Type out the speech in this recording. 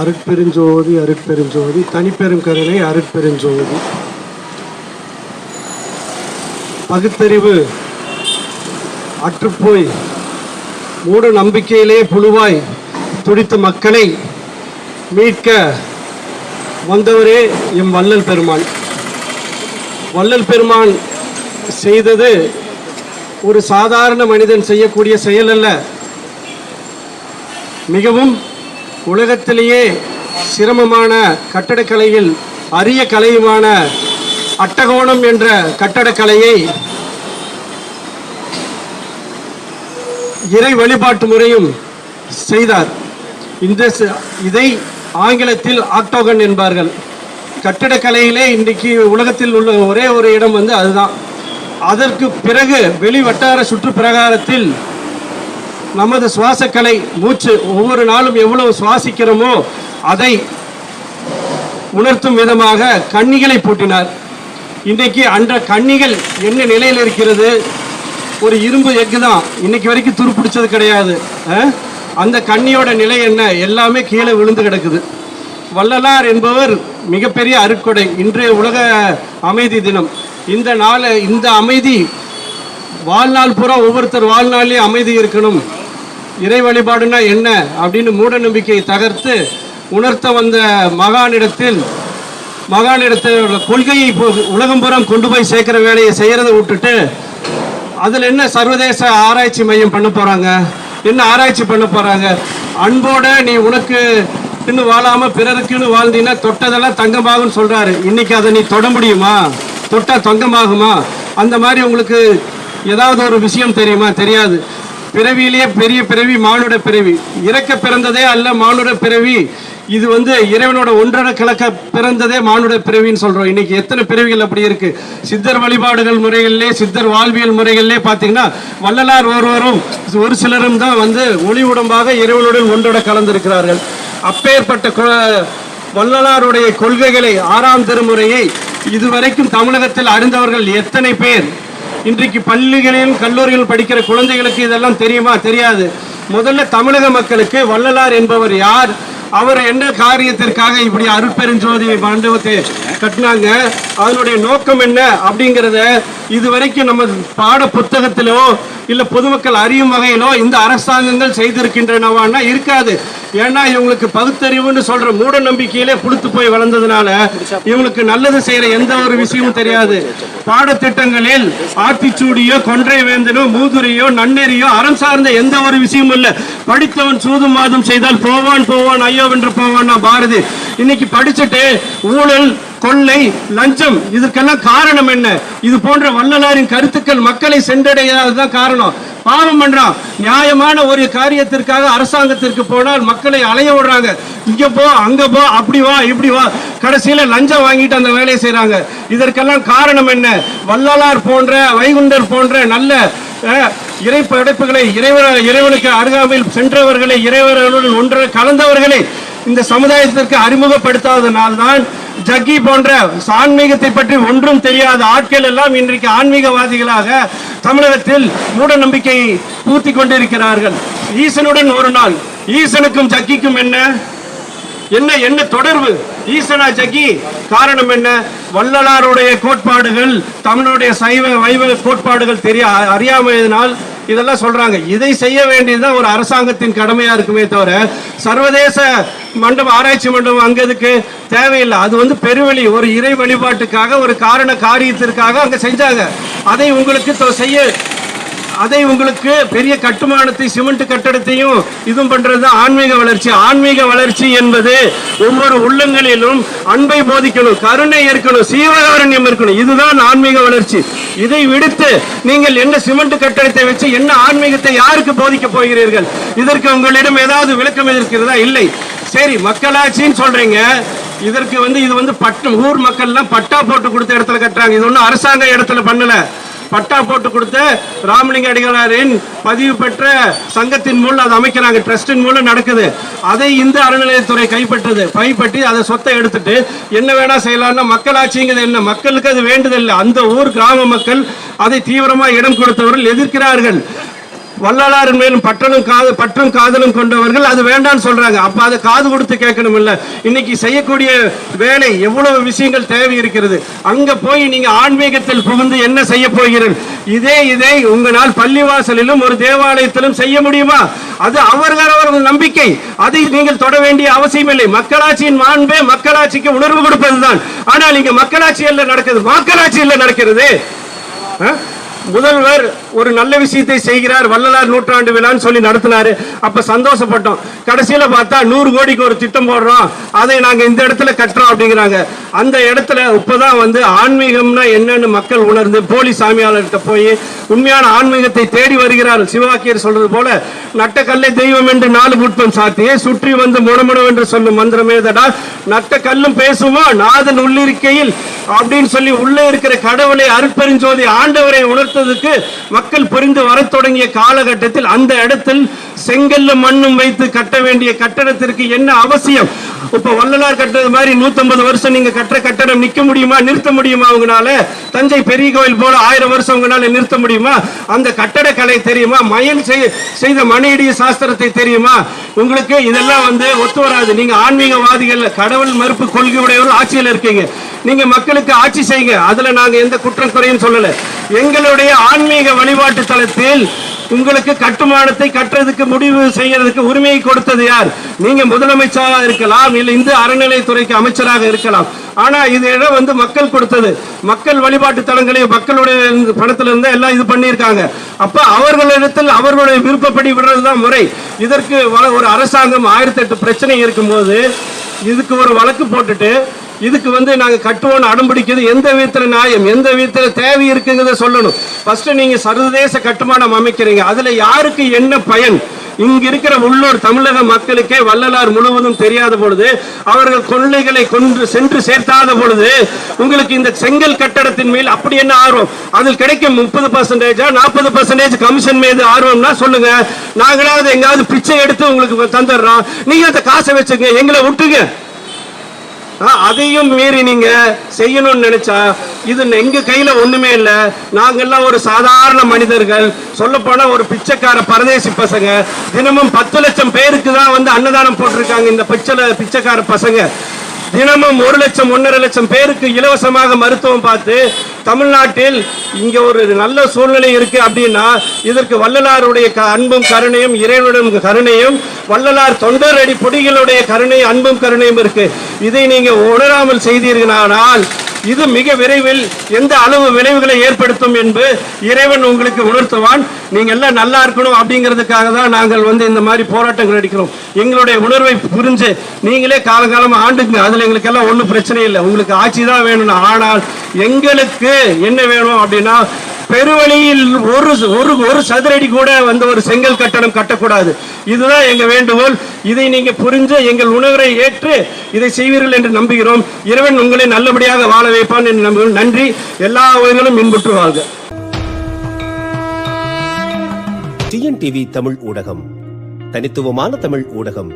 அருட்பெருஞ்சோதி அருட்பெருஞ்சோதி தனிப்பெரும் கருணை அருட்பெருஞ்சோதி. பகுத்தறிவு அற்றுப்போய் மூட நம்பிக்கையிலே புழுவாய் துடித்த மக்களை மீட்க வந்தவரே எம் வள்ளல் பெருமான். வள்ளல் பெருமான் செய்தது ஒரு சாதாரண மனிதன் செய்யக்கூடிய செயல் அல்ல. மிகவும் உலகத்திலேயே சிரமமான கட்டடக்கலையில் அரிய கலையுமான அட்டகோணம் என்ற கட்டடக்கலையை இறை வழிபாட்டு முறையும் செய்தார். இந்த இதை ஆங்கிலத்தில் ஆக்டோகன் என்பார்கள். கட்டிடக்கலையிலே இன்றைக்கு உலகத்தில் உள்ள ஒரே ஒரு இடம் வந்து அதுதான். அதற்கு பிறகு வெளி வட்டார சுற்று பிரகாரத்தில் நமது சுவாசக்கலை மூச்சு ஒவ்வொரு நாளும் எவ்வளவு சுவாசிக்கிறோமோ அதை உணர்த்தும் விதமாக கன்னிகளை பூட்டினார். இன்றைக்கு அன்ற கன்னிகள் என்ன நிலையில் இருக்கிறது? ஒரு இரும்பு எஃகு தான். இன்னைக்கு வரைக்கும் துருப்பிடிச்சது கிடையாது. அந்த கண்ணியோட நிலை என்ன? எல்லாமே கீழே விழுந்து கிடக்குது. வள்ளலார் என்பவர் மிகப்பெரிய அருட்கொடை இன்றைய உலக அமைதி தினம். இந்த நாள் இந்த அமைதி வாழ்நாள் பூரா ஒவ்வொருத்தர் வாழ்நாள்லேயும் அமைதி இருக்கணும். இறை வழிபாடுனா என்ன அப்படின்னு மூட நம்பிக்கையை தகர்த்து உணர்த்த வந்த மகானிடத்தில் மகானிடத்தில் கொள்கையை இப்போ உலகம் கொண்டு போய் சேர்க்கிற வேலையை செய்கிறத விட்டுட்டு அதில் என்ன சர்வதேச ஆராய்ச்சி மையம் பண்ண போகிறாங்க என்ன ஆராய்ச்சி பண்ண போகிறாங்க அன்போட நீ உனக்கு இன்னும் வாழாமல் பிறருக்குன்னு வாழ்ந்தீங்கன்னா தொட்டதெல்லாம் தங்கமாகும்னு சொல்கிறாரு இன்னைக்கு அதை நீ தொட முடியுமா? தொட்டால் தங்கமாகுமா? அந்த மாதிரி உங்களுக்கு ஏதாவது ஒரு விஷயம் தெரியுமா? தெரியாது. பிறவியிலேயே பெரிய பிறவி மானுட பிறவி. இறக்க பிறந்ததே அல்ல மானுட பிறவி. இது வந்து இறைவனோட ஒன்றரை கலக்க பிறந்ததே மானுட பிறவின்னு சொல்றோம். இன்னைக்கு எத்தனை பிறவிகள் அப்படி இருக்கு? சித்தர் வழிபாடுகள் முறைகளிலே சித்தர் வாழ்வியல் முறைகளிலே பார்த்தீங்கன்னா வள்ளலார் ஒருவரும் ஒரு சிலரும் தான் வந்து ஒளி உடம்பாக இறைவனுடன் ஒன்றோட கலந்திருக்கிறார்கள். அப்பேற்பட்ட வள்ளலாருடைய கொள்கைகளை ஆறாம் திருமுறையை இதுவரைக்கும் தமிழகத்தில் அறிந்தவர்கள் எத்தனை பேர்? இன்றைக்கு பள்ளிகளிலும் கல்லூரியில் படிக்கிற குழந்தைகளுக்கு இதெல்லாம் தெரியுமா? தெரியாது. முதல்ல தமிழக மக்களுக்கு வள்ளலார் என்பவர் யார்? அவர் என்ன காரியத்திற்காக இப்படி அருட்பெருஞ்சோதி மண்டபத்தை கட்டினாங்க? அதனுடைய நோக்கம் என்ன அப்படிங்கிறத இதுவரைக்கும் நம்ம பாட புத்தகத்திலோ இல்ல பொதுமக்கள் அறியும் வகையிலோ இந்த அரசாங்கங்கள் செய்திருக்கின்றனவான்னா இருக்காது. ஏன்னா இவங்களுக்கு பகுத்தறிவுன்னு சொல்ற மூட நம்பிக்கையிலே புழுத்து போய் வளர்ந்ததுனால இவங்களுக்கு நல்லது செய்யற எந்த ஒரு விஷயமும் தெரியாது. பாடத்திட்டங்களில் ஆத்திச்சூடியோ கொன்றை வேந்தனோ மூதுரையோ நன்னெறியோ அறம் சார்ந்த எந்த ஒரு விஷயமும் இல்ல. படித்தவன் சூதும் மாதம் செய்தால் போவான் போவான் ஐயோ வென்று போவான் பாரதி. இன்னைக்கு படிச்சுட்டு ஊழல் கொள்ளை லஞ்சம் இதற்கெல்லாம் காரணம் என்ன? இது போன்ற வள்ளலாரின் கருத்துக்கள் மக்களை சென்றடையாததுதான் காரணம். பாவம் பண்றான். நியாயமான ஒரு காரியத்திற்காக அரசாங்கத்திற்கு போனால் மக்களை அலைய விடுறாங்க. இங்க போ அங்க போ அப்படி வா இப்படி வா. கடைசியில லஞ்சம் வாங்கிட்டு அந்த வேலையை செய்யறாங்க இதற்கெல்லாம் காரணம் என்ன? வள்ளலார் போன்ற வைகுண்டர் போன்ற நல்ல இறை படைப்புகளை இறைவன இறைவனுக்கு அருகாமையில் சென்றவர்களை இறைவர்களுடன் ஒன்று கலந்தவர்களை இந்த சமுதாயத்திற்கு அறிமுகப்படுத்தாதனால்தான் ஜக்கி போன்ற ஆன்மீகத்தை பற்றி ஒன்றும் தெரியாத ஆட்கள் எல்லாம் இன்றைக்கு ஆன்மீகவாதிகளாக தமிழகத்தில் மூட நம்பிக்கையை பூர்த்தி கொண்டிருக்கிறார்கள். ஈசனுடன் ஒரு நாள் ஈசனுக்கும் ஜக்கிக்கும் என்ன? என்ன என்ன தொடர்பு? ஈசனா ஜக்கி காரணம் என்ன? வள்ளலாருடைய கோட்பாடுகள் தமிழுடைய சைவ வைவ கோட்பாடுகள் தெரிய அறியாமையினால் இதெல்லாம் சொல்றாங்க. இதை செய்ய வேண்டியதுதான் ஒரு அரசாங்கத்தின் கடமையா இருக்குமே தவிர சர்வதேச மண்டபம் ஆராய்ச்சி மண்டபம் அங்கதுக்கு தேவையில்லை. அது வந்து பெருவெளி ஒரு இறை வழிபாட்டுக்காக ஒரு காரண காரியத்திற்காக அங்க செஞ்சாங்க. அதை உங்களுக்கு செய்ய அதை உங்களுக்கு பெரிய கட்டுமானத்தை சிமெண்ட் கட்டடத்தையும் இதுவும் பண்றது தான் ஆன்மீக வளர்ச்சி. ஆன்மீக வளர்ச்சி என்பது ஒவ்வொரு உள்ளங்களிலும் அன்பை போதிக்கணும் கருணை இருக்கணும் சீவகாரண்யம் இருக்கணும் இதுதான் ஆன்மீக வளர்ச்சி. இதை விடுத்து நீங்கள் என்ன சிமெண்ட் கட்டடத்தை வச்சு என்ன ஆன்மீகத்தை யாருக்கு போதிக்க போகிறீர்கள்? இதற்கு உங்களிடம் ஏதாவது விளக்கம் இருக்கிறதா? இல்லை. சரி மக்களாட்சின்னு சொல்றீங்க. இதற்கு வந்து இது வந்து பட்டம் ஊர் மக்கள்லாம் பட்டா போட்டு கொடுத்த இடத்துல கட்டுறாங்க. இது ஒன்றும் அரசாங்க இடத்துல பண்ணல. பட்டா போட்டு கொடுத்து ராமலிங்க அடிகளாரின் பதிவு பெற்ற சங்கத்தின் மூலம் அதை அமைக்கிறாங்க. ட்ரஸ்டின் மூலம் நடக்குது. அதை இந்த அறநிலையத்துறை கைப்பற்றுது. கைப்பற்றி அதை சொத்தை எடுத்துட்டு என்ன வேணா செய்யலாம்னா மக்களாட்சிங்கிறது என்ன? மக்களுக்கு அது வேண்டுதல் அந்த ஊர் கிராம மக்கள் அதை தீவிரமா இடம் கொடுத்தவர்கள் எதிர்க்கிறார்கள். வள்ளலாரின் மேலும் பற்றலும் காது பற்றும் காதலும் கொண்டவர்கள் அது வேண்டாம்னு சொல்றாங்க. அப்ப அதை காது கொடுத்து கேட்கணும் இல்ல இன்னைக்கு செய்யக்கூடிய வேலை எவ்வளவு விஷயங்கள் தேவை இருக்கிறது. அங்க போய் நீங்க ஆன்மீகத்தில் புகுந்து என்ன செய்ய போகிறீர்கள்? இதே இதை உங்களால் பள்ளிவாசலிலும் ஒரு தேவாலயத்திலும் செய்ய முடியுமா? அது அவர்கள் அவர்கள் நம்பிக்கை. அதை நீங்கள் தொட வேண்டிய அவசியம் இல்லை மக்களாட்சியின் மாண்பே மக்களாட்சிக்கு உணர்வு கொடுப்பதுதான். ஆனால் இங்க மக்களாட்சி அல்ல நடக்குது? மக்களாட்சி இல்ல நடக்கிறது? முதல்வர் ஒரு நல்ல விஷயத்தை செய்கிறார் வள்ளலார் நூற்றாண்டு விழான்னு சொல்லி நடத்தினாரு. அப்ப சந்தோஷப்பட்டோம். கடைசியில பார்த்தா நூறு கோடிக்கு ஒரு திட்டம் போடுறோம். அதை நாங்க இந்த இடத்துல கட்டுறோம் அப்படிங்கிறாங்க. அந்த இடத்துல இப்பதான் வந்து ஆன்மீகம்னா என்னன்னு மக்கள் உணர்ந்து போலி சாமியாளர்கிட்ட போய் உண்மையான ஆன்மீகத்தை தேடி வருகிறார்கள் சிவவாக்கியர் சொல்றது போல நட்ட கல்லை தெய்வம் என்று நாலு புட்பம் சாத்தியே சுற்றி வந்து முடமுடம் என்று சொல்லும் மந்திரமே தடா நட்ட கல்லும் பேசுமா நாதன் உள்ளிருக்கையில் அப்படின்னு சொல்லி உள்ளே இருக்கிற கடவுளை அருட்பெருஞ்சோதி ஆண்டவரை பார்த்ததுக்கு மக்கள் புரிந்து வரத் தொடங்கிய காலகட்டத்தில் அந்த இடத்தில் செங்கல்லும் மண்ணும் வைத்து கட்ட வேண்டிய கட்டடத்திற்கு என்ன அவசியம்? இப்ப வள்ளலார் கட்டுறது மாதிரி 150 வருஷம் நீங்க கட்டுற கட்டடம் நிக்க முடியுமா நிறுத்த முடியுமா அவங்களால தஞ்சை பெரிய கோயில் போல ஆயிரம் வருஷம் உங்களால நிறுத்த முடியுமா? அந்த கட்டடக்கலை தெரியுமா? மயன் செய்ய செய்த மணியடிய சாஸ்திரத்தை தெரியுமா? உங்களுக்கு இதெல்லாம் வந்து ஒத்து வராது. நீங்க ஆன்மீகவாதிகள் கடவுள் மறுப்பு கொள்கை உடையவர்கள் ஆட்சியில் இருக்கீங்க. நீங்க மக்களுக்கு ஆட்சி செய்யுங்க. அதுல நாங்க எந்த குற்றம் குறையும் சொல்லல. எங்களுடைய ஆன்மீக வழிபாட்டு தளத்தில் உங்களுக்கு கட்டுமானத்தை கட்டுறதுக்கு முடிவு செய்யறதுக்கு உரிமையை கொடுத்தது யார்? நீங்க முதலமைச்சராக இருக்கலாம் இல்ல இந்து அறநிலையத்துறைக்கு அமைச்சராக இருக்கலாம். ஆனா இது இடம் வந்து மக்கள் கொடுத்தது. மக்கள் வழிபாட்டு தலங்களை மக்களுடைய பணத்துல இருந்து எல்லாம் இது பண்ணியிருக்காங்க. அப்ப அவர்களிடத்தில் அவர்களுடைய விருப்பப்படி விடுறதுதான் முறை. இதற்கு வ- ஒரு அரசாங்கம் ஆயிரத்தி எட்டு பிரச்சனை இருக்கும்போது இதுக்கு ஒரு வழக்கு போட்டுட்டு இதுக்கு வந்து நாங்கள் கட்டுவோம்னு அடம்பிடிக்கிறது எந்த விதத்தில் நியாயம்? எந்த விதத்தில் தேவை இருக்குங்கிறத சொல்லணும். ஃபர்ஸ்ட் நீங்கள் சர்வதேச கட்டுமானம் அமைக்கிறீங்க. அதில் யாருக்கு என்ன பயன்? இங்க இருக்கிற உள்ளூர் தமிழக மக்களுக்கே வள்ளலார் முழுவதும் தெரியாத பொழுது அவர்கள் கொள்ளைகளை கொன்று சென்று சேர்த்தாத பொழுது உங்களுக்கு இந்த செங்கல் கட்டடத்தின் மேல் அப்படி என்ன ஆர்வம்? அதில் கிடைக்கும் முப்பது பர்சன்டேஜா நாற்பது பர்சன்டேஜ் கமிஷன் மீது ஆர்வம்னா சொல்லுங்க. நாங்களாவது எங்காவது பிச்சை எடுத்து உங்களுக்கு தந்துடுறோம். நீங்க அந்த காசை வச்சுங்க எங்களை விட்டுங்க அதையும் மீறி நீங்க செய்யணும்னு நினைச்சா இது எங்க கையில ஒண்ணுமே இல்ல. நாங்கெல்லாம் ஒரு சாதாரண மனிதர்கள். சொல்ல போனா ஒரு பிச்சைக்கார பரதேசி பசங்க. தினமும் பத்து லட்சம் பேருக்கு தான் வந்து அன்னதானம் போட்டிருக்காங்க இந்த பிச்சை பிச்சைக்கார பசங்க. தினமும் ஒரு லட்சம் ஒன்னரை லட்சம் பேருக்கு இலவசமாக மருத்துவம் பார்த்து தமிழ்நாட்டில் இங்கே ஒரு நல்ல சூழ்நிலை இருக்கு அப்படின்னா இதற்கு வள்ளலாருடைய க- அன்பும் கருணையும் இறைவனுடைய கருணையும் வள்ளலார் தொண்டர் அடி பொடிகளுடைய கருணை அன்பும் கருணையும் இருக்கு. இதை நீங்கள் உணராமல் செய்தீர்களானால் இது மிக விரைவில் எந்த அளவு விளைவுகளை ஏற்படுத்தும் என்று இறைவன் உங்களுக்கு உணர்த்துவான். நீங்க எல்லாம் நல்லா இருக்கணும் அப்படிங்கிறதுக்காக தான் நாங்கள் வந்து இந்த மாதிரி போராட்டங்கள் அடிக்கிறோம். எங்களுடைய உணர்வை புரிஞ்சு நீங்களே காலகாலமா ஆண்டுங்க. அதில் எங்களுக்கு எல்லாம் ஒன்றும் பிரச்சனை இல்லை. உங்களுக்கு ஆட்சி தான் வேணும் ஆனால் எங்களுக்கு என்ன வேணும் அப்படின்னா பெருவழியில் ஒரு ஒரு ஒரு சதுரடி கூட வந்து ஒரு செங்கல் கட்டணம் கட்டக்கூடாது. இதுதான் எங்க வேண்டுகோள். இதை நீங்க புரிஞ்சு எங்கள் உணவரை ஏற்று இதை செய்வீர்கள் என்று நம்புகிறோம். இறைவன் உங்களை நல்லபடியாக வாழ வைப்பான் என்று நம்புகிறோம். நன்றி. எல்லா உயிர்களும் இன்புற்று வாழ்க டிஎன்டிவி தமிழ் ஊடகம். தனித்துவமான தமிழ் ஊடகம்.